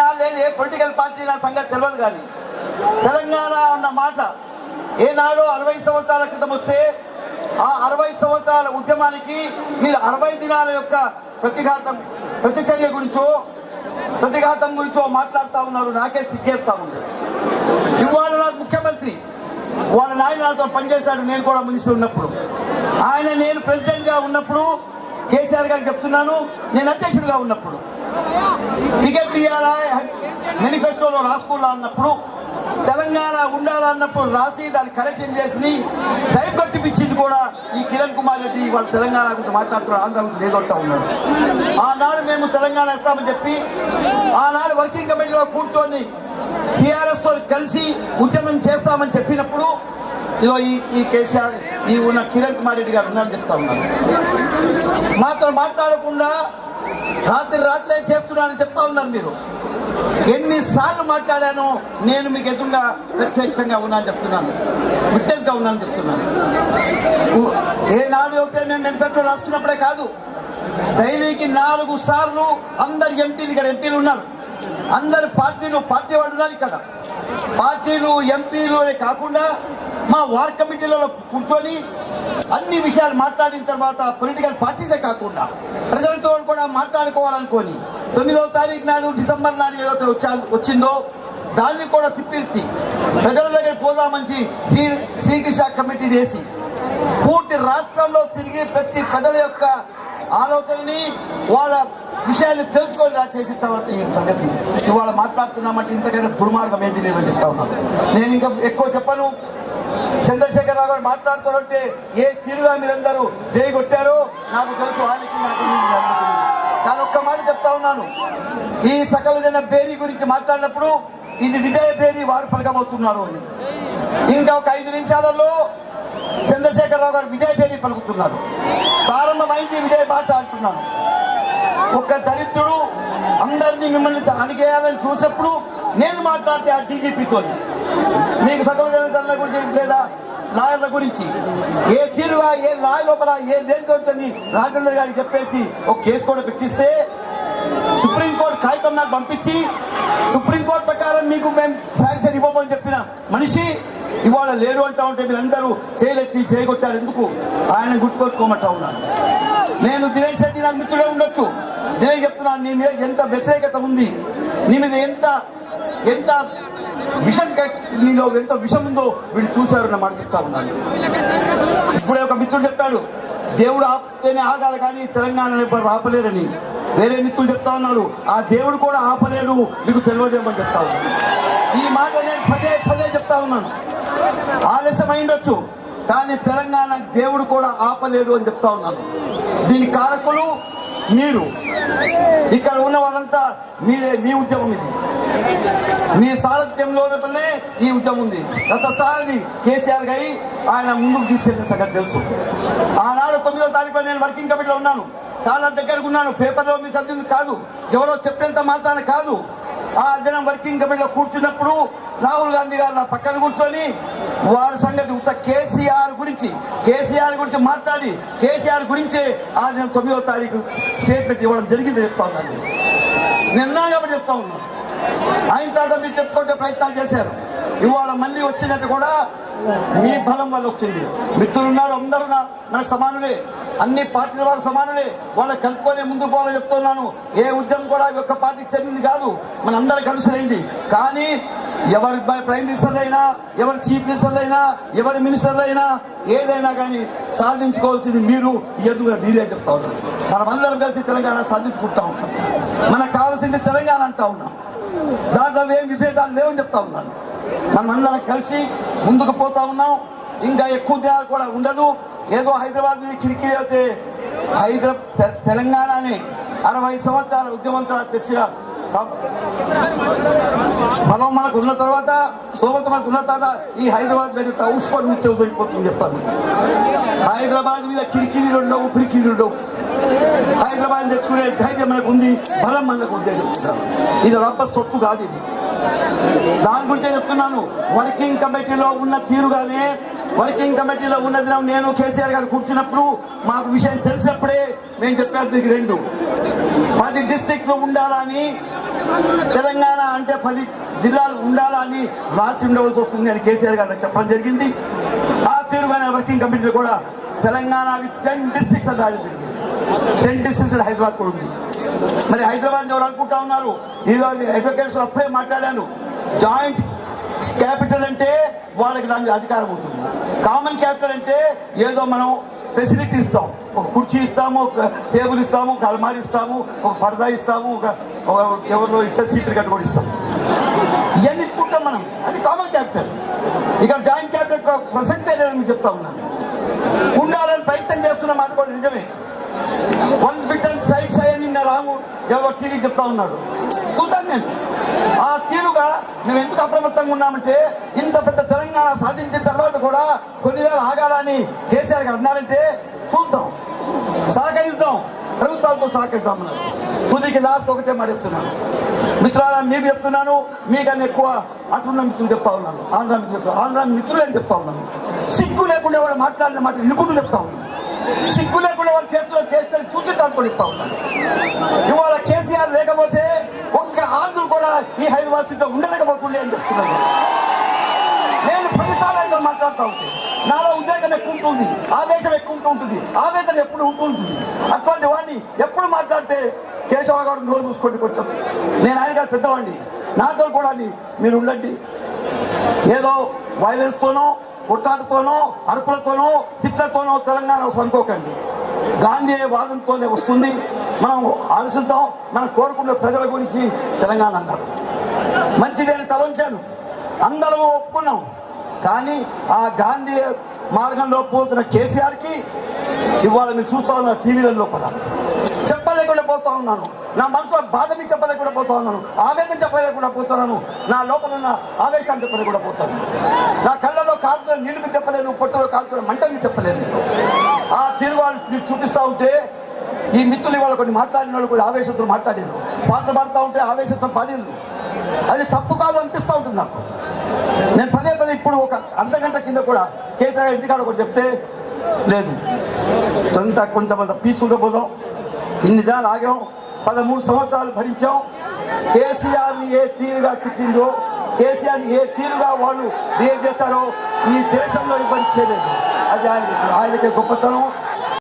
పార్టీనా ఏ political పార్టీనా సంగతి తెలియదు కానీ తెలంగాణ అన్న మాట ఏనాడు అరవై సంవత్సరాల క్రితం వస్తే ఆ అరవై సంవత్సరాల ఉద్యమానికి మీరు అరవై దినాల యొక్క ప్రతిఘాతం ప్రతిచర్య గురించో ప్రతిఘాతం గురించో మాట్లాడుతూ ఉన్నారు నాకే సిగ్గేస్తా ఉంది. ఇవాళ నాకు ముఖ్యమంత్రి వాళ్ళ నాయన నాతో పనిచేశాడు నేను కూడా మినిస్టర్ ఉన్నప్పుడు. ఆయన నేను ప్రెసిడెంట్గా ఉన్నప్పుడు కేసీఆర్ గారికి చెప్తున్నాను నేను అధ్యక్షుడిగా ఉన్నప్పుడు. టికెట్ ఇవ్వాలా మేనిఫెస్టోలో రాసుకోవాలా అన్నప్పుడు తెలంగాణ ఉండాలన్నప్పుడు రాసి దాన్ని కరెక్షన్ చేసి టైం కట్టిపించింది కూడా ఈ కిరణ్ కుమార్ రెడ్డి వాళ్ళు తెలంగాణ గురించి మాట్లాడుతున్నారు. ఆంధ్ర గురించి లేదంటా ఉన్నాడు. ఆనాడు మేము తెలంగాణ ఇస్తామని చెప్పి ఆనాడు వర్కింగ్ కమిటీలో కూర్చొని టీఆర్ఎస్తో కలిసి ఉద్యమం చేస్తామని చెప్పినప్పుడు ఇదో ఈ ఈ కేసీఆర్ ఈ ఉన్న కిరణ్ కుమార్ రెడ్డి గారు ఉన్నారని చెప్తా ఉన్నారు మాతో మాట్లాడకుండా రాత్రి రాత్రే చేస్తున్నానని చెప్తా ఉన్నారు మీరు. ఎన్నిసార్లు మాట్లాడానో నేను మీకు ఎదురుగా ప్రత్యక్షంగా ఉన్నాను చెప్తున్నాను. విట్నెస్గా ఉన్నాను చెప్తున్నాను. ఏ నాడు అయితే మేము మేనిఫెస్టో రాసుకున్నప్పుడే కాదు డైలీకి నాలుగు సార్లు అందరు ఎంపీలు ఇక్కడ ఎంపీలు ఉన్నారు. అందరు పార్టీలు పార్టీ వాళ్ళు కదా ఇక్కడ. పార్టీలు ఎంపీలు అనే కాకుండా మా వార్ కమిటీలలో కూర్చొని అన్ని విషయాలు మాట్లాడిన తర్వాత పొలిటికల్ పార్టీసే కాకుండా ప్రజలతో కూడా మాట్లాడుకోవాలనుకొని తొమ్మిదవ తారీఖు నాడు డిసెంబర్ నాడు ఏదైతే వచ్చా వచ్చిందో దాన్ని కూడా తిప్పిర్తి ప్రజల దగ్గర పోదామని శ్రీ శ్రీకృష్ణ కమిటీ చేసి పూర్తి రాష్ట్రంలో తిరిగి ప్రతి ప్రజల యొక్క ఆలోచనని వాళ్ళ విషయాన్ని తెలుసుకొని రా చేసిన తర్వాత ఈ సంగతి. ఇవాళ మాట్లాడుతున్నామంటే ఇంతకైనా దుర్మార్గం ఏది లేదని చెప్తా ఉన్నాను నేను ఇంకా ఎక్కువ చెప్పను. చంద్రశేఖరరావు గారు మాట్లాడుతుంటే ఏ తీరుగా మీరందరూ చేయగొట్టారో కొట్టారో నాకు తెలుసు ఆయనకి నాకు కానీ ఒక్క మాట చెప్తా ఉన్నాను. ఈ సకల జన బేరీ గురించి మాట్లాడినప్పుడు ఇది విజయ బేరీ వారు పలకబోతున్నారు అని. ఇంకా ఒక ఐదు నిమిషాలలో చంద్రశేఖరరావు గారు విజయ బేరీ పలుకుతున్నారు. ప్రారంభమైంది ఇదే మాట అంటున్నాను. ఒక దరిద్రుడు అందరినీ మిమ్మల్ని అణిగేయాలని చూసినప్పుడు నేను మాట్లాడితే ఆ డీజీపీతో మీకు సకల జనతల గురించి లేదా లాయర్ల గురించి? ఏ తీరుగా ఏ లాయ లోపల ఏ దేనికొచ్చని రాజేంద్ర గారికి చెప్పేసి ఒక కేసు కూడా పెట్టిస్తే సుప్రీంకోర్టు కాగితం నాకు పంపించి సుప్రీంకోర్టు ప్రకారం మీకు మేము శాంక్షన్ ఇవ్వమని చెప్పిన మనిషి ఇవాళ లేడు అంటా ఉంటే మీరందరూ చేయలెత్తి చేయగొట్టారు ఎందుకు? ఆయన గుర్తుపెట్టుకోమంటా ఉన్నాను. నేను దినేష్ రెడ్డి నాకు మిత్రుడే ఉండొచ్చు. దినేష్ చెప్తున్నాను నీ మీద ఎంత వ్యతిరేకత ఉంది నీ మీద ఎంత ఎంత విషం నీలో ఎంత విషం ఉందో వీళ్ళు చూశారు నా మాట చెప్తా ఉన్నాను. ఇప్పుడే ఒక మిత్రుడు చెప్పాడు దేవుడు ఆపితేనే ఆగాలి కానీ తెలంగాణ ఆపలేరని. వేరే మిత్రులు చెప్తా ఉన్నారు ఆ దేవుడు కూడా ఆపలేడు మీకు తెలియదేమని చెప్తా ఉన్నాను. ఈ మాట నేను పదే పదే చెప్తా ఉన్నాను. ఆలస్యం అయిండొచ్చు కానీ తెలంగాణ దేవుడు కూడా ఆపలేడు అని చెప్తా ఉన్నాను. దీని కారకులు మీరు. ఇక్కడ ఉన్న వాళ్ళంతా మీరే మీ ఉద్యమం ఇది. మీ సారథ్యంలోనే ఈ ఉద్యమం ఉంది. గతసారి కేసీఆర్ గారి ఆయన ముందుకు తీసుకెళ్ళిన సంగతి తెలుసు. ఆనాడు తొమ్మిదో తారీఖులో నేను వర్కింగ్ కమిటీలో ఉన్నాను. చాలా దగ్గరకు ఉన్నాను. పేపర్లో మీరు చదివింది కాదు. ఎవరో చెప్పేంత మాత్రాన కాదు. ఆ దినం వర్కింగ్ కమిటీలో కూర్చున్నప్పుడు రాహుల్ గాంధీ గారు నా పక్కన కూర్చొని వారి సంగతి కేసీఆర్ గురించి కేసీఆర్ గురించి మాట్లాడి కేసీఆర్ గురించే ఆ నేను తొమ్మిదో తారీఖు స్టేట్మెంట్ ఇవ్వడం జరిగింది చెప్తా ఉన్నాను. నిన్న కాబట్టి చెప్తా ఉన్నాను ఆయన తర్వాత మీరు చెప్పుకుంటే ప్రయత్నాలు చేశారు. ఇవాళ మళ్ళీ వచ్చిందంటే కూడా మీ బలం వల్ల వస్తుంది. మిత్రులు ఉన్నారు అందరూ నాకు సమానులే. అన్ని పార్టీల వారు సమానులే. వాళ్ళని కలుపుకొని ముందుకు పోవాలని చెప్తున్నాను. ఏ ఉద్యమం కూడా ఈ ఒక్క పార్టీకి చెందింది కాదు. మన అందరం కలిసినైంది కానీ ఎవరి ప్రైమ్ మినిస్టర్ అయినా ఎవరి చీఫ్ మినిస్టర్ అయినా ఎవరి మినిస్టర్ అయినా ఏదైనా కానీ సాధించుకోవాల్సింది మీరు ఎదురు మీరే చెప్తా ఉన్నారు మనమందరం కలిసి తెలంగాణ సాధించుకుంటా ఉంటాం మనకు కావాల్సింది తెలంగాణ అంటా ఉన్నాం. దాంట్లో ఏం విభేదాలు లేవని చెప్తా ఉన్నాను. మనమందరం అందరం కలిసి ముందుకు పోతా ఉన్నాం. ఇంకా ఎక్కువ దినాలు కూడా ఉండదు. ఏదో హైదరాబాద్ కిరికిరి అయితే హైదరాబాద్ తెలంగాణని అరవై సంవత్సరాల ఉద్యమంతో తెచ్చిన సం- బలం మనకు ఉన్న తర్వాత సోమత మనకు ఉన్న తర్వాత ఈ హైదరాబాద్ మీద ఉష్ప నృత్యం ఉదరిపోతుంది చెప్తాను. హైదరాబాద్ మీద కిరికిరీలు ఉండవు పిరికిరీలు ఉండవు. హైదరాబాద్ తెచ్చుకునే ధైర్యం మనకు ఉంది బలం మనకు ఉంది అని ఇది రబ్బ సొత్తు కాదు ఇది. దాని గురించే చెప్తున్నాను. వర్కింగ్ కమిటీలో ఉన్న తీరుగానే వర్కింగ్ కమిటీలో ఉన్న దినం నేను కేసీఆర్ గారు కూర్చున్నప్పుడు మాకు విషయం తెలిసినప్పుడే నేను చెప్పాను దీనికి రెండు. పది డిస్టిక్లు ఉండాలని తెలంగాణ అంటే పది జిల్లాలు ఉండాలని రాసి ఉండవలసి వస్తుంది అని కేసీఆర్ గారు చెప్పడం జరిగింది. ఆ తీరుగానే వర్కింగ్ కమిటీలో కూడా తెలంగాణ విత్ టెన్ డిస్ట్రిక్ట్స్ అని రాయడం జరిగింది. టెన్ డిస్ట్రిక్ట్స్ హైదరాబాద్ కూడా ఉంది. మరి హైదరాబాద్ ఎవరు అనుకుంటా ఉన్నారు? ఈరోజు అడ్వకేట్స్ అప్పుడే మాట్లాడాను. జాయింట్ క్యాపిటల్ అంటే వాళ్ళకి దాని అధికారం ఉంటుంది. కామన్ క్యాపిటల్ అంటే ఏదో మనం ఫెసిలిటీ ఇస్తాం. ఒక కుర్చీ ఇస్తాము ఒక టేబుల్ ఇస్తాము ఒక అల్మారి ఇస్తాము ఒక పరదా ఇస్తాము ఒక ఎవరిలో ఇస్తే సీట్లు కట్టుకొని కూడా ఇస్తాం ఇవన్నీ ఇచ్చుకుంటాం మనం. అది కామన్ క్యాపిటల్ ఇక్కడ జాయింట్ క్యాపిటల్ ప్రసక్తే లేదని చెప్తా ఉన్నాను ఉండాలని ప్రయత్నం చేస్తున్న మాట కూడా నిజమే. సైడ్ రాము ఏదో టీవీ చెప్తా ఉన్నాడు. చూశాను నేను. ఆ తీరుగా మేము ఎందుకు అప్రమత్తంగా ఉన్నామంటే ఇంత పెద్ద తెలంగాణ సాధించిన తర్వాత కూడా కొన్ని రోజులు ఆగాలని కేసీఆర్ గారు అన్నారంటే చూద్దాం సహకరిస్తాం ప్రభుత్వాలతో సహకరిస్తాం తుదికి లాస్ట్ ఒకటే మాట చెప్తున్నాను. మిత్రులారా మీకు చెప్తున్నాను మీకన్నా ఎక్కువ అటున్న మిత్రులు చెప్తా ఉన్నాను ఆంధ్ర మిత్రులు చెప్తా ఆంధ్ర మిత్రులు అని చెప్తా ఉన్నాను. సిగ్గు లేకుండా వాళ్ళు మాట్లాడిన మాట వినుకుంటూ చెప్తా ఉన్నాను. సిగ్గు లేకుండా వాళ్ళ చేతిలో చేస్తే చూసి కూడా ఇస్తా ఉన్నాను ఇవాళ కేసీఆర్ లేకపోతే ఒక్క ఆంధ్రులు కూడా ఈ హైదరాబాద్ సిటీలో ఉండలేకపోతుండే అని చెప్తున్నాను నేను పదిసార్లు ఆయనతో మాట్లాడుతూ ఉంటే నాలో ఉద్రేకం ఎక్కువ ఉంటుంది ఆవేశం ఎక్కువ ఉంటుంది ఆవేదన ఎప్పుడు ఉంటుంటుంది అటువంటి వాడిని ఎప్పుడు మాట్లాడితే కేశవ గారు నోరు మూసుకోండి కొంచెం. నేను ఆయన గారు పెద్దవాడిని. నాతో కూడా మీరు ఉండండి. ఏదో వైలెన్స్తోనో కొట్టాటతోనో అరుపులతోనో తిట్లతోనో తెలంగాణ వస్తుంది అనుకోకండి గాంధీ వాదంతోనే వస్తుంది. మనం ఆలోచిద్దాం మనం కోరుకున్న ప్రజల గురించి తెలంగాణ అన్నారు. మంచిదని తలంచాను. అందరూ ఒప్పుకున్నాం. కానీ ఆ గాంధీ మార్గంలో పోతున్న కేసీఆర్కి ఇవాళ మీరు చూస్తా ఉన్నారు టీవీల లోపల. చెప్పలేకుండా పోతా ఉన్నాను. నా మనసులో బాధ మీకు చెప్పలేకుండా పోతా ఉన్నాను. ఆవేదన చెప్పలేకుండా పోతున్నాను. నా లోపల ఉన్న ఆవేశాన్ని చెప్పలేకుండా పోతాను. నా కళ్ళ కాలుతున్న నీళ్ళు చెప్పలేను పొట్టలో కాలుతున్న మంటలు చెప్పలేను ఆ తీరువాళ్ళు మీరు చూపిస్తూ ఉంటే ఈ మిత్రులు ఇవాళ కొన్ని మాట్లాడిన వాళ్ళు కొన్ని ఆవేశంతో మాట్లాడారు పాటలు పాడుతూ ఉంటే ఆవేశంతో పాడారు అది తప్పు కాదు అనిపిస్తూ ఉంటుంది నాకు. నేను పదే పదే ఇప్పుడు ఒక అర్ధ గంట కింద కూడా కేసీఆర్ ఇంటికాడ ఒకటి చెప్తే లేదు సొంత కొంతమంది పీస్ ఉండబోదాం. ఇన్ని దాని ఆగాం. పదమూడు సంవత్సరాలు భరించాం. కేసీఆర్ని ఏ తీరుగా తిట్టిందో కేసీఆర్ ఏ తీరుగా వాళ్ళు బిహేవ్ చేశారో ఈ దేశంలో ఇబ్బంది చేయలేదు. అది ఆయన ఆయనకి గొప్పతనం.